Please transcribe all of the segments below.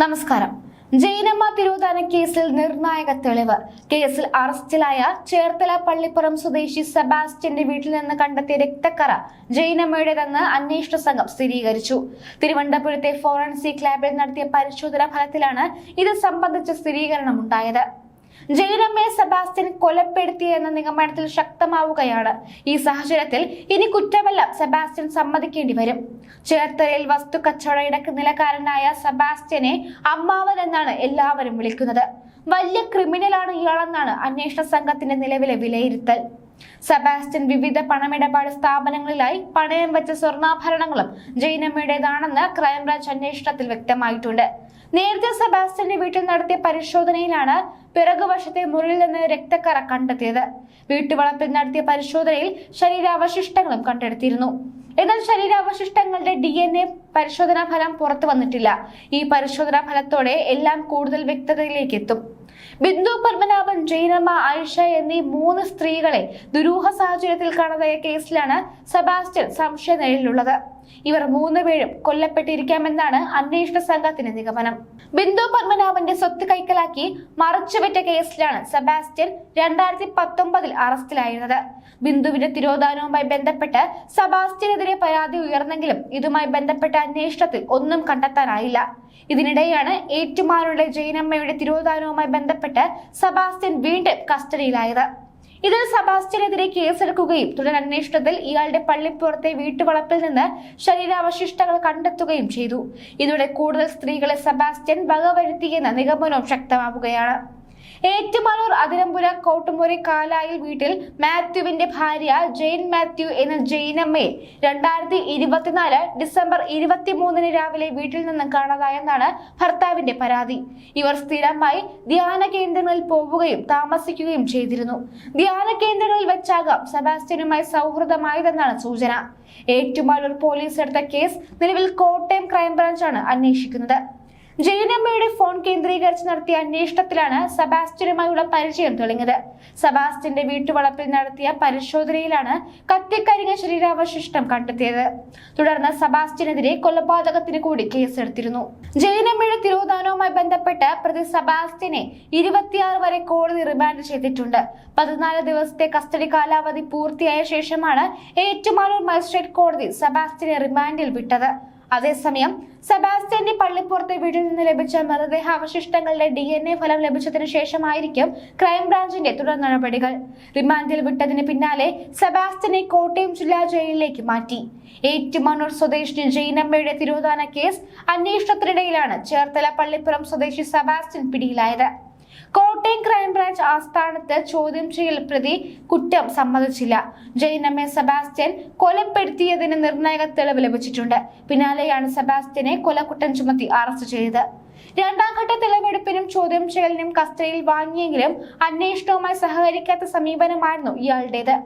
നമസ്കാരം. ജൈനമ്മ തിരുവതാന കേസിൽ നിർണായക തെളിവ്. കേസിൽ അറസ്റ്റിലായ ചേർത്തല പള്ളിപ്പുറം സ്വദേശി സെബാസ്റ്റ്യന്റെ വീട്ടിൽ നിന്ന് കണ്ടെത്തിയ രക്തക്കറ ജൈനമ്മയുടേതെന്ന് അന്വേഷണ സംഘം സ്ഥിരീകരിച്ചു. തിരുവനന്തപുരത്തെ ഫോറൻസിക് ലാബിൽ നടത്തിയ പരിശോധനാ ഫലത്തിലാണ് ഇത് സംബന്ധിച്ച സ്ഥിരീകരണം ജയരമ്മയെ സെബാസ്റ്റ്യൻ കൊലപ്പെടുത്തിയെന്ന നിഗമനത്തിൽ ശക്തമാവുകയാണ്. ഈ സാഹചര്യത്തിൽ ഇനി കുറ്റമെല്ലാം സെബാസ്റ്റ്യൻ സമ്മതിക്കേണ്ടി വരും. ചേർത്തലയിൽ വസ്തു കച്ചവട ഇടയ്ക്ക് നിലക്കാരനായ സെബാസ്റ്റ്യനെ അമ്മാവൻ എന്നാണ് എല്ലാവരും വിളിക്കുന്നത്. വലിയ ക്രിമിനലാണ് ഇയാളെന്നാണ് അന്വേഷണ സംഘത്തിന്റെ നിലവിലെ വിലയിരുത്തൽ. സെബാസ്റ്റ്യൻ വിവിധ പണമിടപാട് സ്ഥാപനങ്ങളിലായി പണയം വെച്ച സ്വർണാഭരണങ്ങളും ജൈനമ്മയുടേതാണെന്ന് ക്രൈംബ്രാഞ്ച് അന്വേഷണത്തിൽ വ്യക്തമായിട്ടുണ്ട്. നേരത്തെ സെബാസ്റ്റ്യന്റെ വീട്ടിൽ നടത്തിയ പരിശോധനയിലാണ് പിറകുവശത്തെ മുറിയിൽ നിന്ന് രക്തക്കറ കണ്ടെത്തിയത്. വീട്ടുവളപ്പിൽ നടത്തിയ പരിശോധനയിൽ ശരീരാവശിഷ്ടങ്ങളും കണ്ടെടുത്തിരുന്നു. എന്നാൽ ശരീരാവശിഷ്ടങ്ങളുടെ ഡി എൻ എ പരിശോധനാ ഫലം പുറത്തു വന്നിട്ടില്ല. ഈ പരിശോധനാ ഫലത്തോടെ എല്ലാം കൂടുതൽ വ്യക്തതയിലേക്ക് എത്തും ബിന്ദു പത്മനാഭൻ ജൈനമ്മ ആയിഷ എന്നീ മൂന്ന് സ്ത്രീകളെ ദുരൂഹ സാഹചര്യത്തിൽ കാണാതായ കേസിലാണ് സെബാസ്റ്റ്യൻ സംശയ നിലയിലുള്ളത് ഇവർ മൂന്നുപേരും കൊല്ലപ്പെട്ടിരിക്കാമെന്നാണ് അന്വേഷണ സംഘത്തിന്റെ നിഗമനം. ബിന്ദു പത്മനാഭന്റെ സ്വത്ത് കൈക്കലാക്കി മറച്ചുപറ്റ കേസിലാണ് സെബാസ്റ്റ്യൻ രണ്ടായിരത്തി പത്തൊമ്പതിൽ അറസ്റ്റിലായിരുന്നത്. ബിന്ദുവിന്റെ തിരോധാനവുമായി ബന്ധപ്പെട്ട് സെബാസ്റ്റ്യനെതിരെ പരാതി ഉയർന്നെങ്കിലും ഇതുമായി ബന്ധപ്പെട്ട അന്വേഷണത്തിൽ ഒന്നും കണ്ടെത്താനായില്ല. ഇതിനിടെയാണ് ഏറ്റുമാനുള്ള ജൈനമ്മയുടെ തിരോധാനവുമായി ബന്ധപ്പെട്ട് സെബാസ്റ്റ്യൻ വീണ്ടും കസ്റ്റഡിയിലായത്. ഇതിൽ സബാസ്റ്റ്യനെതിരെ കേസെടുക്കുകയും തുടരന്വേഷണത്തിൽ ഇയാളുടെ പള്ളിപ്പുറത്തെ വീട്ടുവളപ്പിൽ നിന്ന് ശരീരാവശിഷ്ടങ്ങൾ കണ്ടെത്തുകയും ചെയ്തു. ഇതോടെ കൂടുതൽ സ്ത്രീകളെ സബാസ്റ്റ്യൻ വകവരുത്തിയെന്ന നിഗമനവും ശക്തമാവുകയാണ്. ഏറ്റുമാനൂർ അതിരമ്പുര കോട്ടുമുറി കാലായിൽ വീട്ടിൽ മാത്യുവിന്റെ ഭാര്യ ജെയിൻ മാത്യു എന്ന ജെയിനമ്മയെ രണ്ടായിരത്തി ഇരുപത്തിനാല് ഡിസംബർ ഇരുപത്തിമൂന്നിന് രാവിലെ വീട്ടിൽ നിന്ന് കാണാതായെന്നാണ് ഭർത്താവിന്റെ പരാതി. ഇവർ സ്ഥിരമായി ധ്യാന കേന്ദ്രങ്ങളിൽ പോവുകയും താമസിക്കുകയും ചെയ്തിരുന്നു. ധ്യാന കേന്ദ്രങ്ങളിൽ വെച്ചാകാം സെബാസ്റ്റ്യനുമായി സൗഹൃദമായതെന്നാണ് സൂചന. ഏറ്റുമാനൂർ പോലീസ് എടുത്ത കേസ് നിലവിൽ കോട്ടയം ക്രൈംബ്രാഞ്ചാണ് അന്വേഷിക്കുന്നത്. ജയനമ്മയുടെ ഫോൺ കേന്ദ്രീകരിച്ച് നടത്തിയ അന്വേഷണത്തിലാണ് സബാസ്റ്റ്യനുമായുള്ള പരിചയം തെളിഞ്ഞത്. സെബാസ്റ്റ്യന്റെ വീട്ടുവളപ്പിൽ നടത്തിയ പരിശോധനയിലാണ് കത്തിക്കരിഞ്ഞ ശരീരാവശിഷ്ടം കണ്ടെത്തിയത്. തുടർന്ന് സെബാസ്റ്റ്യനെതിരെ കൊലപാതകത്തിന് കൂടി കേസെടുത്തിരുന്നു. ജയനമ്മയുടെ തിരോധാനവുമായി ബന്ധപ്പെട്ട് പ്രതി സെബാസ്റ്റ്യനെ ഇരുപത്തിയാറ് വരെ കോടതി റിമാൻഡ് ചെയ്തിട്ടുണ്ട്. പതിനാല് ദിവസത്തെ കസ്റ്റഡി കാലാവധി പൂർത്തിയായ ശേഷമാണ് ഏറ്റുമാനൂർ മജിസ്ട്രേറ്റ് കോടതി സെബാസ്റ്റ്യനെ റിമാൻഡിൽ വിട്ടത്. അതേസമയം സെബാസ്റ്റ്യന്റെ പള്ളിപ്പുറത്തെ വീട്ടിൽ നിന്ന് ലഭിച്ച മൃതദേഹ അവശിഷ്ടങ്ങളുടെ ഡി എൻ എ ഫലം ലഭിച്ചതിനു ശേഷമായിരിക്കും ക്രൈംബ്രാഞ്ചിന്റെ തുടർ നടപടികൾ. റിമാൻഡിൽ വിട്ടതിന് പിന്നാലെ സെബാസ്റ്റ്യനെ കോട്ടയം ജില്ലാ ജയിലിലേക്ക് മാറ്റി. ഏറ്റുമാനൂർ സ്വദേശിനി ജൈനമ്മയുടെ തിരോധാന കേസ് അന്വേഷണത്തിനിടയിലാണ് ചേർത്തല പള്ളിപ്പുറം സ്വദേശി സെബാസ്റ്റ്യൻ പിടിയിലായത്. കോട്ടയം ക്രൈംബ്രാഞ്ച് ആസ്ഥാനത്ത് ചോദ്യം ചെയ്യൽ പ്രതി കുറ്റം സമ്മതിച്ചില്ല. ജൈനമ്മെ സെബാസ്റ്റ്യൻ കൊലപ്പെടുത്തിയതിന് നിർണായക തെളിവ് ലഭിച്ചിട്ടുണ്ട്. പിന്നാലെയാണ് സെബാസ്റ്റ്യനെ കൊലക്കുറ്റം ചുമത്തി അറസ്റ്റ് ചെയ്തത്. രണ്ടാം ഘട്ട തെളിവെടുപ്പിനും ചോദ്യം ചെയ്യലിനും കസ്റ്റഡിയിൽ വാങ്ങിയെങ്കിലും അന്വേഷണവുമായി സഹകരിക്കാത്ത സമീപനമായിരുന്നു ഇയാളുടേത്.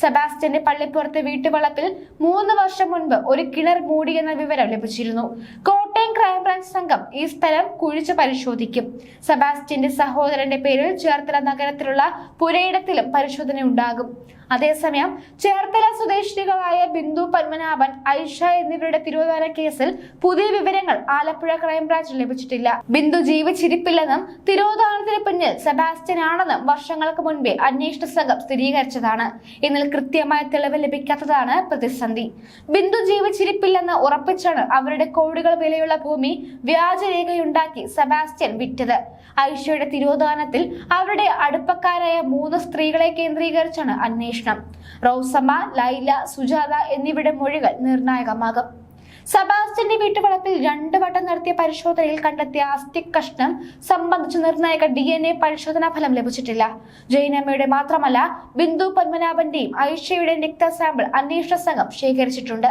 സെബാസ്റ്റ്യന്റെ പള്ളിപ്പുറത്തെ വീട്ടുവളപ്പിൽ മൂന്ന് വർഷം മുൻപ് ഒരു കിണർ മൂടിയെന്ന വിവരം ലഭിച്ചിരുന്നു. കോട്ടയം ക്രൈംബ്രാഞ്ച് സംഘം ഈ സ്ഥലം കുഴിച്ചു പരിശോധിക്കും. സെബാസ്റ്റ്യന്റെ സഹോദരന്റെ പേരിൽ ചേർത്തല നഗരത്തിലുള്ള പുരയിടത്തിലും പരിശോധന ഉണ്ടാകും അതേസമയം ചേർത്തല സ്വദേശികളായ ബിന്ദു പത്മനാഭൻ ഐഷ എന്നിവരുടെ തിരുവനന്തപുരം കേസിൽ പുതിയ വിവരങ്ങൾ ആലപ്പുഴ ക്രൈംബ്രാഞ്ച് ലഭിച്ചിട്ടില്ല. ബിന്ദു ജീവിച്ചിരിപ്പില്ലെന്നും തിരോധാനത്തിന് പിന്നിൽ സെബാസ്റ്റ്യൻ ആണെന്നും വർഷങ്ങൾക്ക് മുൻപേ അന്വേഷണ സംഘം സ്ഥിരീകരിച്ചതാണ്. എന്നാൽ കൃത്യമായ തെളിവ് ലഭിക്കാത്തതാണ് പ്രതിസന്ധി. ബിന്ദു ജീവിച്ചിരിപ്പില്ലെന്ന് ഉറപ്പിച്ചാണ് അവരുടെ കോടികൾ വിലയുള്ള ഭൂമി വ്യാജരേഖയുണ്ടാക്കി സെബാസ്റ്റ്യൻ വിറ്റത്. ഐഷയുടെ തിരോധാനത്തിൽ അവരുടെ അടുപ്പക്കാരായ മൂന്ന് സ്ത്രീകളെ കേന്ദ്രീകരിച്ചാണ് അന്വേഷണം. റോസമ്മ ലൈല സുജാത എന്നിവരുടെ മൊഴികൾ നിർണായകമാകും. സബാസ്റ്റ്യന്റെ വീട്ടുവളപ്പിൽ രണ്ടു വട്ടം നടത്തിയ പരിശോധനയിൽ കണ്ടെത്തിയ അസ്ഥി കഷ്ണം സംബന്ധിച്ച് നിർണായക ഡി എൻ എ പരിശോധനാ ഫലം ലഭിച്ചിട്ടില്ല. ജൈനമ്മയുടെ മാത്രമല്ല ബിന്ദു പത്മനാഭന്റെയും ഐഷയുടെയും രക്ത സാമ്പിൾ അന്വേഷണ സംഘം ശേഖരിച്ചിട്ടുണ്ട്.